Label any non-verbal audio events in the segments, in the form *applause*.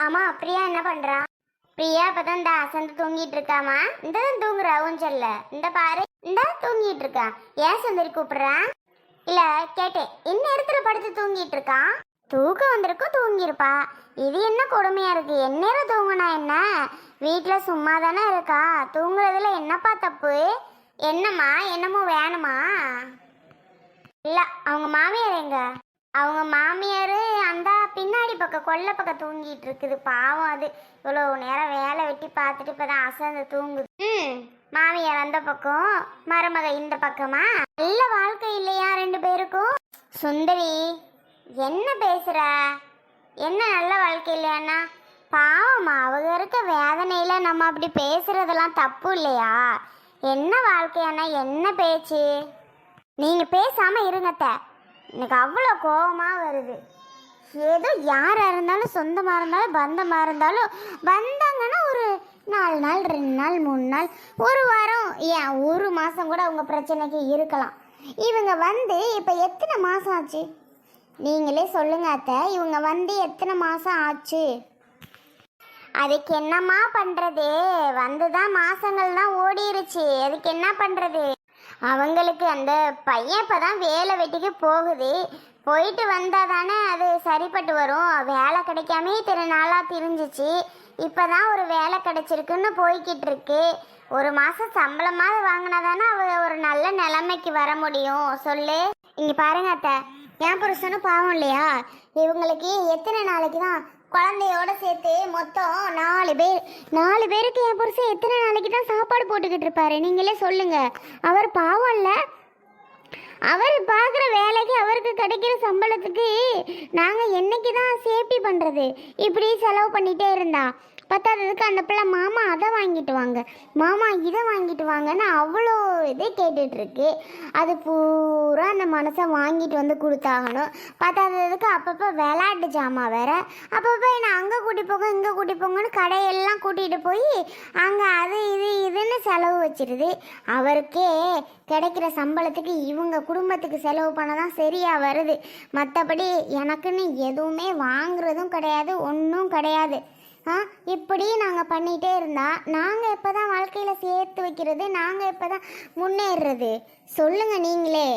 ஆமா பிரியா என்ன பண்றா? பிரியா இப்பதான் இந்த அசந்து தூங்கிட்டு இருக்காமா? இந்த தான் தூங்குறா ஊஞ்சல்ல இந்த பாரு இந்த தூங்கிட்டு இருக்கா. ஏன் சுந்தரி கூப்பிடுறா? இல்ல கேட்டேன். இந்நேரத்துல படுத்து தூங்கிட்டு இருக்கா? தூக்கம் வந்திருக்கும் தூங்கியிருப்பா. இது என்ன கொடுமையா இருக்கு? எந்நேரம் தூங்குனா என்ன? வீட்டில் சும்மா தானே இருக்கா? தூங்குறதுல என்னப்பா தப்பு? என்னம்மா என்னமோ வேணுமா? இல்ல அவங்க மாமியார் எங்க? அவங்க மாமியார் அந்த பின்னாடி பக்கம் கொல்லை பக்கம் தூங்கிட்டு இருக்குது. பாவம் அது. இவ்வளோ நேரம் வேலை வெட்டி பார்த்துட்டு இப்பதான் அசந்து தூங்குது. ம் மாமியார் அந்த பக்கம் மருமக இந்த பக்கமா? நல்ல வாழ்க்கை இல்லையா ரெண்டு பேருக்கும்? சுந்தரி என்ன பேசுற? என்ன நல்ல வாழ்க்கை இல்லையாண்ணா? பாவம்மா அவங்க இருக்க வேதனையில நம்ம அப்படி பேசுறதெல்லாம் தப்பு இல்லையா? என்ன வாழ்க்கையானா என்ன பேச்சு? நீங்க பேசாம இருங்கத்த எனக்கு அவ்வளோ கோபமாக வருது. ஏதோ யாராக இருந்தாலும் சொந்தமாக இருந்தாலும் பந்தமாக இருந்தாலும் வந்தாங்கன்னா ஒரு நாலு நாள் ரெண்டு நாள் மூணு நாள் ஒரு வாரம் ஏன் ஒரு மாதம் கூட அவங்க பிரச்சனைக்கு இருக்கலாம். இவங்க வந்து இப்போ எத்தனை மாதம் ஆச்சு? நீங்களே சொல்லுங்க அத்தை இவங்க வந்து எத்தனை மாதம் ஆச்சு? அதுக்கு என்னம்மா பண்றது? வந்துதான் மாதங்கள் தான் ஓடிருச்சு. அதுக்கு என்ன பண்ணுறது அவங்களுக்கு அந்த பையன் இப்போ தான் வேலை வெட்டிக்கு போகுது. போயிட்டு வந்தால் தானே அது சரிப்பட்டு வரும். வேலை கிடைக்காமே திரு நாளாக திரிஞ்சுச்சு. இப்போ தான் ஒரு வேலை கிடைச்சிருக்குன்னு போய்கிட்டு இருக்கு. ஒரு மாதம் சம்பளமாக வாங்கினா தானே அவ ஒரு நல்ல நிலைமைக்கு வர முடியும். சொல்லு. இங்கே பாருங்க அத்தை. என் புருஷனும் பாவம் இல்லையா? இவங்களுக்கு எத்தனை நாளைக்கு தான் குழந்தையோட சேர்த்து மொத்தம் நாலு பேர் நாலு பேருக்கு என் புருஷன் எத்தனை நாளைக்கு தான் சாப்பாடு போட்டுக்கிட்டு இருப்பாரு? நீங்களே சொல்லுங்கள் அவர் பாவம் இல்லை? அவர் பார்க்குற வேலைக்கு அவருக்கு கிடைக்கிற சம்பளத்துக்கு நாங்கள் என்னைக்கு தான் சேஃப்டி பண்ணுறது இப்படி செலவு பண்ணிகிட்டே இருந்தா. பத்தாததுக்கு அந்த பிள்ளை மாமா அதை வாங்கிட்டு வாங்க மாமா இதை வாங்கிட்டு வாங்கன்னு அவ்வளோ இதே கேட்டுட்ருக்கு. அது பூரா அந்த மனசை வாங்கிட்டு வந்து கொடுத்தாகணும். பத்தாததுக்கு அப்பப்போ விளையாட்டு ஜாமான் வேற. அப்பப்போ என்னை அங்கே கூட்டி போங்க இங்கே கூட்டி போங்கன்னு கடையெல்லாம் கூட்டிகிட்டு போய் அங்கே அது இது செலவு வச்சிருது. அவருக்கே கிடைக்கிற சம்பளத்துக்கு இவங்க குடும்பத்துக்கு செலவு பண்ண தான் சரியா வருது. மற்றபடி எனக்குன்னு எதுவுமே வாங்குறதும் கிடையாது ஒன்றும் கிடையாது. ஆ இப்படி நாங்கள் பண்ணிகிட்டே இருந்தால் நாங்கள் எப்போ தான் வாழ்க்கையில் சேர்த்து வைக்கிறது நாங்கள் எப்போ தான் முன்னேறுறது சொல்லுங்கள் நீங்களே.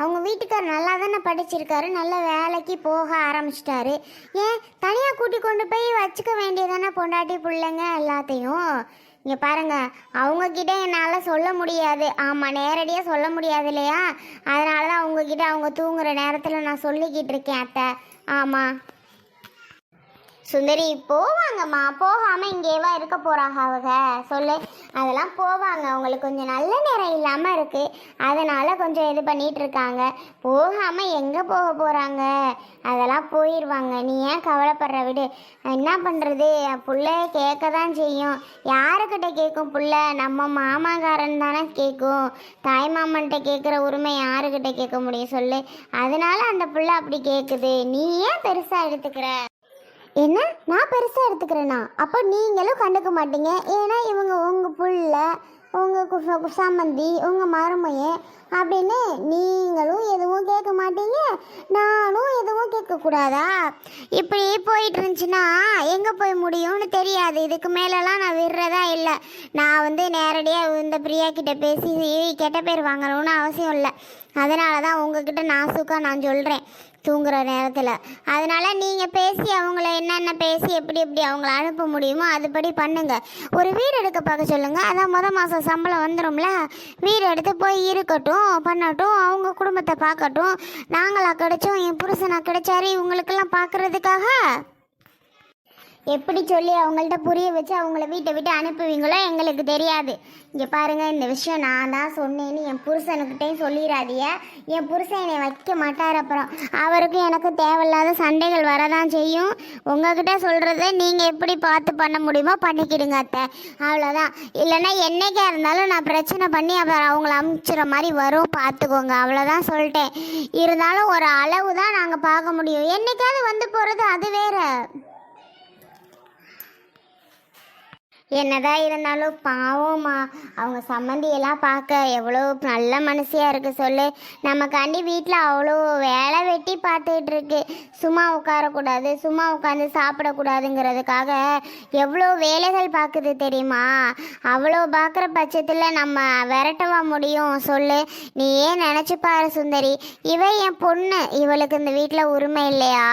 அவங்க வீட்டுக்கார் நல்லா தானே படிச்சிருக்காரு நல்ல வேலைக்கு போக ஆரம்பிச்சிட்டாரு. ஏன் தனியாக கூட்டி கொண்டு போய் வச்சுக்க வேண்டியதானே பொண்டாட்டி பிள்ளைங்க எல்லாத்தையும்? இங்கே பாருங்க அவங்க கிட்ட என்னால் சொல்ல முடியாது. ஆமாம் நேரடியாக சொல்ல முடியாது இல்லையா? அதனால தான் உங்ககிட்ட அவங்க தூங்குற நேரத்தில் நான் சொல்லிக்கிட்டு இருக்கேன் அத்தை. ஆமாம் சுந்தரி போவாங்கம்மா. போகாம இங்கேவா இருக்க போறாங்க அவங்க. சொல்லு. அதெல்லாம் போவாங்க. அவங்களுக்கு கொஞ்சம் நல்ல நேரம் இல்லாம இருக்கு. அதனால கொஞ்சம் இது பண்ணிட்டு இருக்காங்க. போகாம எங்க போக போறாங்க? அதெல்லாம் போயிடுவாங்க நீ ஏன் கவலைப்படுற? விடு. என்ன பண்றது? புள்ள கேட்க தான் செய்யும். யாருக்கிட்ட கேட்கும் புள்ள? நம்ம மாமாக்காரன் தானே கேட்கும். தாய் மாமன்கிட்ட கேட்குற உரிமை யாருக்கிட்ட கேட்க முடியும்? சொல்லு. அதனால அந்த புள்ள அப்படி கேட்குது நீ ஏன் பெருசா எடுத்துக்கிற? என்ன? நான் பெருசாக எடுத்துக்கிறேன்னா அப்போ நீங்களும் கண்டுக்க மாட்டீங்க. ஏன்னா இவங்க உங்கள் புள்ள உங்கள் குச குசாமந்தி உங்கள் மருமையே அப்படின்னு நீங்களும் எதுவும் கேட்க மாட்டீங்க. நானும் எதுவும் கேட்கக்கூடாதா? இப்படி போயிட்டு இருந்துச்சுன்னா எங்கே போய் முடியும்னு தெரியாது. இதுக்கு மேலெலாம் நான் விடுறதா இல்லை. நான் வந்து நேரடியாக இந்த பிரியா கிட்டே பேசி கெட்ட பேர் வாங்கணும்னு அவசியம் இல்லை. அதனால தான் உங்ககிட்ட நாசுக்கா நான் சொல்கிறேன் தூங்குற நேரத்தில். அதனால் நீங்கள் பேசி அவங்கள என்னென்ன பேசி எப்படி எப்படி அவங்கள அனுப்ப முடியுமோ அதுபடி பண்ணுங்கள் ஒரு வீடு எடுக்க பார்க்க சொல்லுங்கள் அதான் முத மாதம் சம்பளம் வந்துடும்ல வீடு எடுத்து போய் இருக்கட்டும் பண்ணட்டும் அவங்க குடும்பத்தை பார்க்கட்டும். நாங்களாக கிடைச்சோம் என் புருஷனாக கிடைச்சாரு இவங்களுக்கெல்லாம் பார்க்குறதுக்காக? எப்படி சொல்லி அவங்கள்ட்ட புரிய வச்சு அவங்கள வீட்டை விட்டு அனுப்புவீங்களோ எங்களுக்கு தெரியாது. இங்கே பாருங்கள் இந்த விஷயம் நான் தான் சொன்னேன்னு என் புருஷனுக்கிட்டையும் சொல்லிடாதிய என் புருஷன் என்னை வைக்க மாட்டார் அப்புறம். அவருக்கும் எனக்கு தேவையில்லாத சண்டைகள் வரதான் செய்யும். உங்ககிட்ட சொல்கிறத நீங்கள் எப்படி பார்த்து பண்ண முடியுமோ பண்ணிக்கிடுங்க அத்தை. அவ்வளோதான் இல்லைன்னா என்னைக்கா இருந்தாலும் நான் பிரச்சனை பண்ணி அப்புறம் அவங்கள அமுச்சுற மாதிரி வரும். பார்த்துக்கோங்க அவ்வளோதான் சொல்லிட்டேன். இருந்தாலும் ஒரு அளவு தான் நாங்கள் பார்க்க முடியும். என்னைக்காவது வந்து போகிறது அது வேறு. என்னதான் இருந்தாலும் பாவம்மா. அவங்க சம்மந்தியெல்லாம் பார்க்க எவ்வளோ நல்ல மனசியாக இருக்குது சொல்லு. நமக்காண்டி வீட்டில் அவ்வளோ வேலை வெட்டி பார்த்துட்டு இருக்கு சும்மா உட்காரக்கூடாது சும்மா உட்காந்து சாப்பிடக்கூடாதுங்கிறதுக்காக எவ்வளோ வேலைகள் பார்க்குது தெரியுமா? அவ்வளோ பார்க்குற பட்சத்தில் நம்ம விரட்டவா முடியும் சொல்லு. நீ ஏன் நினச்சி பாரு சுந்தரி. இவ என் பொண்ணு. இவளுக்கு இந்த வீட்டில் உரிமை இல்லையா?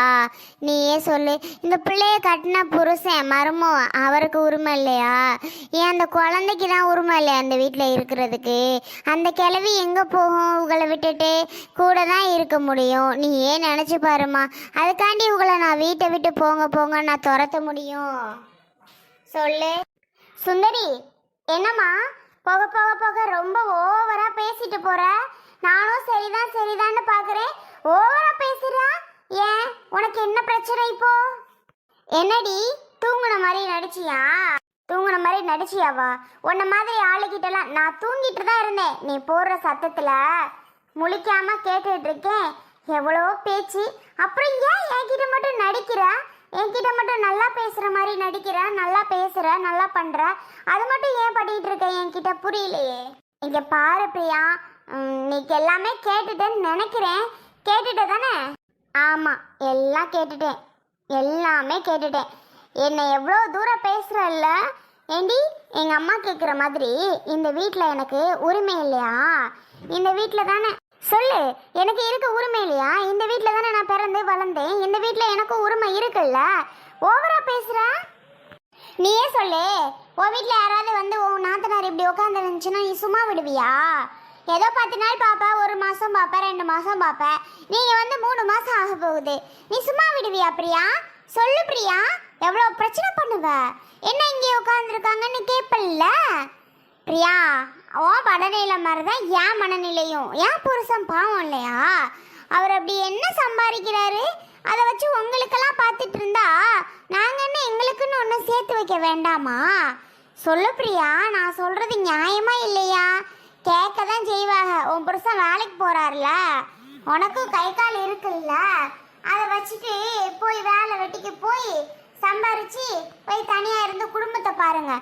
நீ ஏன் சொல்லு. இந்த பிள்ளைய கட்டின புருஷன் மருமோ அவருக்கு உரிமை இல்லையா? ஏன் அந்த குழந்தைக்கு தான் உரிமை இல்லையா அந்த வீட்டில் இருக்கிறதுக்கு? அந்த கிழவி எங்கே போகும்? உங்களை விட்டுட்டு கூட தான் இருக்க முடியும். நீ ஏன் நினச்சி பாருமா அதுக்காண்டி உங்களை நான் வீட்டை விட்டு போங்க போங்க நான் துரத்த முடியும். சொல்லு. சுந்தரி என்னம்மா? போக போக போக ரொம்ப ஓவரா பேசிட்டு போற? நானும் சரிதான் சரிதான்னு பாக்குறேன். ஓவராக பேசுறா ஏன்? உனக்கு என்ன பிரச்சனை இப்போ? என்னடி? தூங்குன மாதிரி நடிச்சியா? தூங்குன மாதிரி நடிச்சியாவா? உன்ன மாதிரி ஆளுகிட்டலாம் நான் தூங்கிட்டு தான் இருந்தேன். நீ போடுற சத்தத்தில் முழிக்காம கேட்டுட்டு இருக்கேன் எவ்வளோ பேச்சு. அப்புறம் ஏன் என்கிட்ட மட்டும் நடிக்கிற? என்கிட்ட மட்டும் நல்லா பேசுகிற மாதிரி நடிக்கிற? நல்லா பேசுகிற நல்லா பண்ணுற அது மட்டும் ஏன் பண்ணிகிட்டு இருக்க என்கிட்ட புரியலையே? இங்கே பாரு பிரியா. இன்னைக்கு எல்லாமே கேட்டுட்டேன்னு நினைக்கிறேன். கேட்டுட்ட தானே ஆமாம் எல்லாம் கேட்டுட்டேன். எல்லாமே கேட்டுட்டேன். என்னை எவ்வளோ தூரம் பேசுறல்ல? ஏண்டி எங்க அம்மா கேட்குற மாதிரி இந்த வீட்டில் எனக்கு உரிமை இல்லையா? இந்த வீட்டில் தானே சொல்லு எனக்கு இருக்க உரிமை இல்லையா? இந்த வீட்டில் தானே நான் பிறந்து வளர்ந்தேன். இந்த வீட்டில் எனக்கும் உரிமை இருக்குல்ல? ஓவரா பேசுற? நீயே சொல்லு உன் வீட்டில் யாராவது வந்து உன் நாத்தனார் இப்படி உட்காந்து இருந்துச்சுன்னா நீ சும்மா விடுவியா? ஏதோ பத்து நாள் பார்ப்பேன் ஒரு மாசம் பார்ப்பேன் ரெண்டு மாசம் பார்ப்பேன் நீங்கள் வந்து மூணு மாசம் ஆக போகுது. நீ சும்மா விடுவியா பிரியா? சொல்லு பிரியா எவ்வளோ பிரச்சனை பண்ணுவ? என்ன இங்கே உட்காந்துருக்காங்கன்னு கேட்பல்ல பிரியா உன் மனநிலை மாதிரி தான் என் மனநிலையும். என் புருஷன் பாவம் இல்லையா? அவர் அப்படி என்ன சம்பாதிக்கிறாரு? அதை வச்சு உங்களுக்கெல்லாம் பார்த்துட்டு இருந்தா நாங்கள் என்ன எங்களுக்குன்னு ஒன்றும் சேர்த்து வைக்க வேண்டாமா? சொல்லு பிரியா நான் சொல்கிறது நியாயமா இல்லையா? கேட்க தான் செய்வாங்க உன் புருஷன் வேலைக்கு போகிறாருல உனக்கும் கை கால் இருக்குல்ல? அதை வச்சுட்டு போய் வேலை வெட்டிக்கு போய் சம்பாரிச்சு போய் தனியாக இருந்து குடும்பத்தை பாருங்க.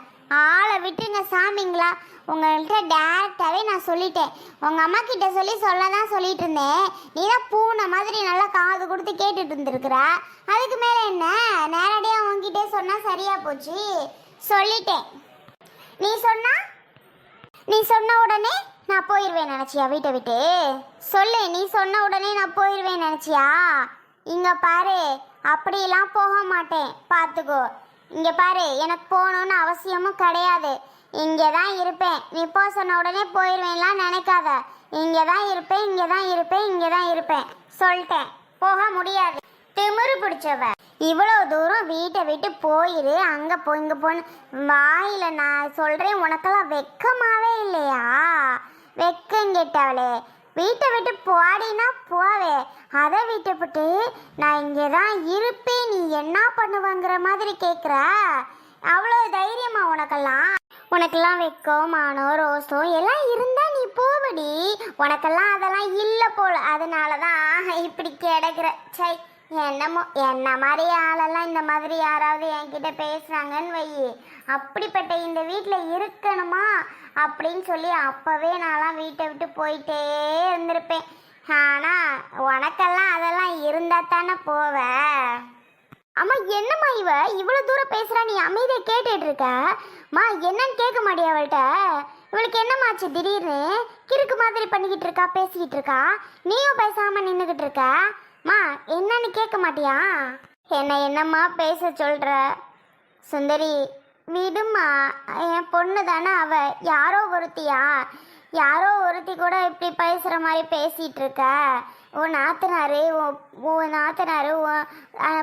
ஆளை விட்டுங்க சாமிங்களா. உங்கள்கிட்ட டேரக்டாகவே நான் சொல்லிட்டேன். உங்கள் அம்மா கிட்ட சொல்லி சொல்ல தான் சொல்லிட்டு இருந்தேன். நீ தான் பூனை மாதிரி நல்லா காது கொடுத்து கேட்டுட்டு இருந்திருக்கிற. அதுக்கு மேலே என்ன? நேரடியாக உங்ககிட்டே சொன்னால் சரியா போச்சு. சொல்லிட்டேன். நீ சொன்னா? நீ சொன்ன உடனே நான் போயிடுவேன் நினச்சியா? வீட்டை விட்டு. சொல்லு நீ சொன்ன உடனே நான் போயிடுவேன் நினச்சியா? இங்க பாரு அப்படிலாம் போக மாட்டேன். பார்த்துக்கோ இங்க பாரு எனக்கு போகணும்னு அவசியமும் கிடையாது. இங்கே தான் இருப்பேன். நீ போ சொன்ன உடனே போயிடுவேன்லாம் நினைக்காத. இங்கே தான் இருப்பேன் இங்கே தான் இருப்பேன் இங்கே தான் இருப்பேன். சொல்லிட்டேன். போக முடியாது. திமிரு பிடிச்சவ. இவ்வளோ தூரம் வீட்டை விட்டு போயிரு அங்கே போ இங்கே போன்னு. வாயில் நான் சொல்கிறேன் உனக்கெல்லாம் வெக்கமாவே இல்லையா? வெக்கங்கிட்டவளே வீட்டை விட்டு போடினா போவே. அதை விட்டு விட்டு நான் இங்கே தான் இருப்பேன். நீ என்ன பண்ணுவங்கிற மாதிரி கேட்குற அவ்வளோ தைரியமா உனக்கெல்லாம். உனக்கெல்லாம் வெக்கோ மானோ ரோஸோ எல்லாம் இருந்தா நீ போவடி. உனக்கெல்லாம் அதெல்லாம் இல்லை போல். அதனால தான் இப்படி கிடைக்கிற. சை என்னமோ என்ன மாதிரி ஆளெல்லாம் இந்த மாதிரி யாராவது என்கிட்ட பேசுகிறாங்கன்னு வை அப்படிப்பட்ட இந்த வீட்டில் இருக்கணுமா? அப்படின்னு சொல்லி அப்போவே நான்லாம் வீட்டை விட்டு போயிட்டே இருந்திருப்பேன். ஆனால் உனக்கெல்லாம் அதெல்லாம் இருந்தால் தானே போவ? அம்மா என்னம்மா இவ? இவ்வளோ தூரம் பேசுகிறா நீ அமைதியை கேட்டுட்டு இருக்க? மா என்னன்னு கேட்க மாட்டியா அவள்கிட்ட? இவளுக்கு என்னமாச்சு திடீர்னு? கிறுக்கு மாதிரி பண்ணிக்கிட்டு இருக்கா பேசிக்கிட்டு இருக்கா? நீயும் பேசாமல் நின்றுக்கிட்டு இருக்க? மா என்னன்னு கேட்க மாட்டியா? என்னை என்னம்மா பேச சொல்கிற சுந்தரி விடுமா என் பொண்ணு தானே அவ. யாரோ ஒருத்தியா? யாரோ ஒருத்தி கூட இப்படி பேசுகிற மாதிரி பேசிகிட்டு இருக்க உன் நாத்தனாரு உன் உன் நாத்தனாரு உன்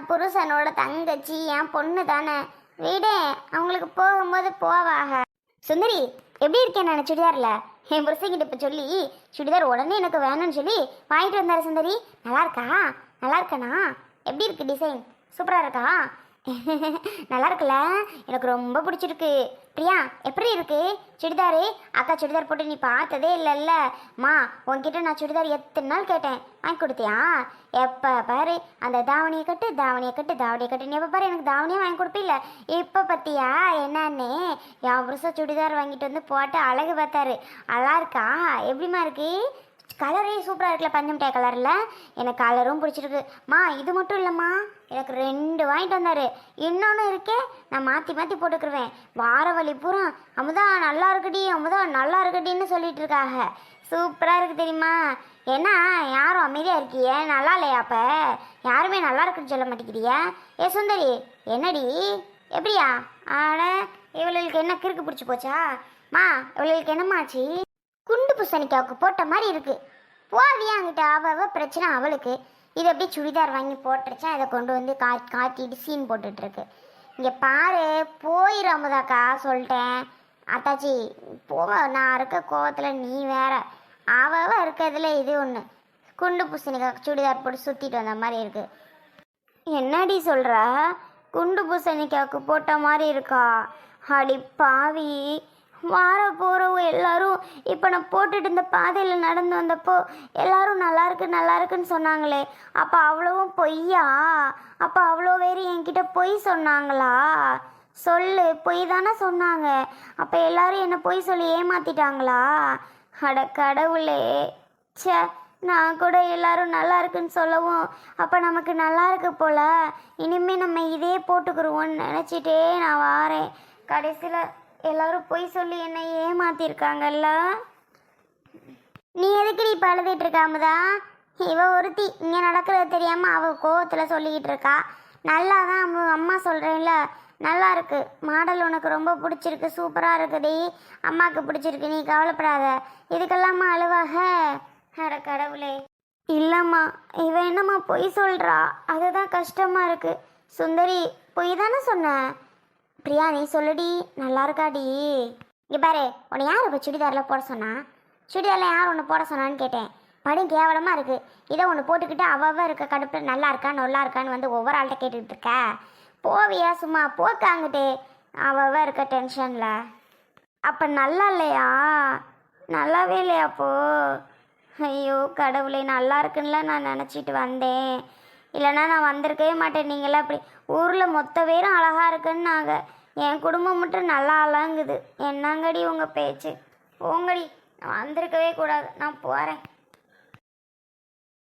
புருஷனோட தங்கச்சி என் பொண்ணு தானே. வீடே. அவங்களுக்கு போகும்போது போவாக. சுந்தரி எப்படி இருக்கேன் நான் சுடிதாரில்? என் புருஷங்கிட்ட இப்போ சொல்லி சுடிதார் உடனே எனக்கு வேணும்னு சொல்லி வாங்கிட்டு வந்தார் சுந்தரி. நல்லா இருக்கா? நல்லா இருக்கனா? எப்படி இருக்கு டிசைன் சூப்பராக இருக்கா? *laughs* நல்லா இருக்குல்ல எனக்கு ரொம்ப பிடிச்சிருக்கு. பிரியா எப்படி இருக்கு? சுடிதாரு? அக்கா சுடிதார் போட்டு நீ பார்த்ததே இல்லைல்ல. மா உன்கிட்ட நான் சுடிதார் எத்தனை நாள் கேட்டேன்? வாங்கி கொடுத்தியா? எப்போ பாரு அந்த தாவணியை கட்டு தாவணியை கட்டு தாவணியை கட்டு நீ எப்போ பாரு எனக்கு தாவணியே வாங்கி கொடுப்பில்ல. இப்போ பற்றியா என்னன்னு? என் புருஷ சுடிதார் வாங்கிட்டு வந்து போட்டு அழகு பார்த்தாரு. நல்லா இருக்கா? எப்படிமா இருக்கு? கலரே சூப்பராக இருக்குல்ல பஞ்சமிட்டாய் கலரில் எனக்கு கலரும் பிடிச்சிருக்கு. மா இது மட்டும் இல்லைம்மா. எனக்கு ரெண்டு வாங்கிட்டு வந்தார். இன்னொன்று இருக்கே நான் மாற்றி மாற்றி போட்டுக்கிருவேன். வார வழி பூரா அமுதா நல்லா இருக்குடி அமுதா நல்லா இருக்குடின்னு சொல்லிட்டு இருக்காங்க சூப்பராக இருக்குது தெரியுமா? ஏன்னா யாரும் அமைதியாக இருக்கியே? நல்லா இல்லையா அப்போ? யாருமே நல்லா இருக்குன்னு சொல்ல மாட்டேங்கிறியா? ஏ சுந்தரி என்னடி? எப்படியா? ஆனால் இவளுக்கு என்ன கிறுக்கு பிடிச்சி போச்சா? மா இவளுக்கு என்னம்மாச்சு குண்டு பூசணிக்காவுக்கு போட்ட மாதிரி இருக்கு. போவியா அங்கிட்ட அவ அவ பிரச்சனை அவளுக்கு. இது அப்படியே சுடிதார் வாங்கி போட்டுருச்சா. அதை கொண்டு வந்து கா காத்திட்டு சீன் போட்டுட்ருக்கு. இங்கே பாரு போயிரு அமுதாக்கா சொல்லிட்டேன். அத்தாச்சி போ நான் இருக்க கோவத்தில் நீ வேற. அவ இருக்கிறதுல இது ஒன்று குண்டு பூசணிக்காய் சுடிதார் போட்டு சுற்றிட்டு வந்த மாதிரி இருக்கு. என்னடி சொல்கிற குண்டு பூசணிக்காவுக்கு போட்ட மாதிரி இருக்கா? அடி பாவி. வார போகிறவங்க எல்லாரும் இப்போ நான் போட்டுட்டு இந்த பாதையில் நடந்து வந்தப்போ எல்லாரும் நல்லா இருக்கு நல்லா இருக்குன்னு சொன்னாங்களே. அப்போ அவ்வளவும் பொய்யா? அப்போ அவ்வளோ பேர் என்கிட்ட பொய் சொன்னாங்களா? சொல்லு பொய் தானே சொன்னாங்க. அப்போ எல்லாரும் என்னை பொய் சொல்லி ஏமாத்திட்டாங்களா? அட கடவுளே. சே நான் கூட எல்லாரும் நல்லா இருக்குன்னு சொல்லவும் அப்போ நமக்கு நல்லா இருக்கு போல. இனிமே நம்ம இதே போட்டுக்கிருவோன்னு நினச்சிட்டே நான் வாரேன். கடைசியில் எல்லாரும் பொய் சொல்லி என்னை ஏமாத்திருக்காங்கல்ல? நீ எதுக்கு நீ பழுதிட்டு இருக்காமதா இவ ஒருத்தி இங்கே நடக்கிறது தெரியாம அவ கோவத்தில் சொல்லிக்கிட்டு இருக்கா. நல்லா தான் அம்மா அம்மா சொல்கிறேன்ல நல்லா இருக்கு. மாடல் உனக்கு ரொம்ப பிடிச்சிருக்கு சூப்பராக இருக்குடி அம்மாவுக்கு பிடிச்சிருக்கு நீ கவலைப்படாத. இதுக்கெல்லாமா அழுவாக? அட கடவுளே. இல்லைம்மா இவ என்னம்மா பொய் சொல்கிறா அதுதான் கஷ்டமாக இருக்கு. சுந்தரி பொய் தானே சொன்னேன் பிரியா நீ சொல்லுடி. நல்லா இருக்காடி. இங்கே பாரு உன்னை யார் இப்போ சுடிதாரில் போட சொன்னா? சுடிதாரில் யார் ஒன்று போட சொன்னான்னு கேட்டேன். படம் கேவலமாக இருக்குது இதை ஒன்று போட்டுக்கிட்டு அவ்வளோ இருக்க கடுப்பில் நல்லா இருக்கா நல்லா இருக்கான்னு வந்து ஒவ்வொரு ஆள்கிட்ட கேட்டுக்கிட்டு இருக்க? போவியா சும்மா போக்காங்கிட்டே அவ்வளோ இருக்க டென்ஷனில் அப்போ நல்லா இல்லையா? நல்லாவே இல்லையா அப்போ? ஐயோ கடவுளே நல்லா இருக்குன்னுலாம் நான் நினச்சிட்டு வந்தேன். இல்லைன்னா நான் வந்திருக்கவே மாட்டேன். நீங்களாம் அப்படி ஊரில் மொத்த பேரும் அழகாக இருக்குன்னாங்க. என் குடும்பம் மட்டும் நல்லா அழகுது என்னங்கடி உங்கள் பேச்சு? போங்கடி. நான் வந்திருக்கவே கூடாது. நான் போகிறேன்